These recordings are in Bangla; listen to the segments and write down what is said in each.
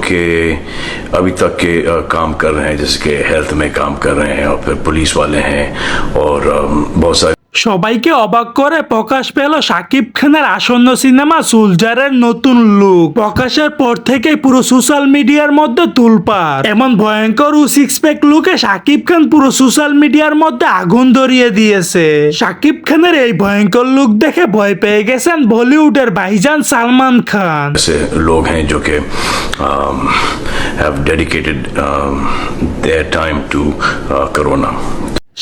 के अभी तक के काम कर रहे हैं, जैसे कि हेल्थ में काम कर रहे हैं और फिर पुलिस वाले हैं और बहुत सारे সবাইকে অবাক করে প্রকাশ পেল সাকিব খানের আসন্ন সিনেমা সুলজারের নতুন লুক প্রকাশের পর থেকেই পুরো সোশ্যাল মিডিয়ার মধ্যে তুলপার এমন ভয়ঙ্কর ও সিক্স প্যাক লুকে সাকিব খান পুরো সোশ্যাল মিডিয়ার মধ্যে আগুন ধরিয়ে দিয়েছে। সাকিব খানের এই ভয়ঙ্কর লুক দেখে ভয় পেয়ে গেছেন বলিউডের ভাইজান সালমান খান। লোক হ্যাঁ জো কে have dedicated um, their.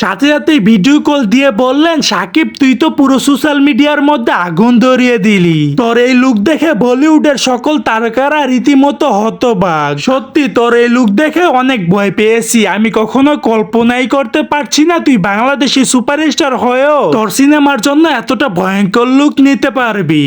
সাথে সাথে ভিডিও কল দিয়ে বললেন, সাকিব, তুই তো পুরো সোশ্যাল মিডিয়ার মধ্যে আগুন ধরিয়ে দিলি। তোর এই লুক দেখে বলিউডের সকল তারকারা রীতিমতো হতবাক। সত্যি, তোর এই লুক দেখে অনেক ভয় পেয়েছি। আমি কখনো কল্পনাই করতে পারছি না তুই বাংলাদেশি সুপারস্টার হয়েও তোর সিনেমার জন্য এতটা ভয়ঙ্কর লুক নিতে পারবি।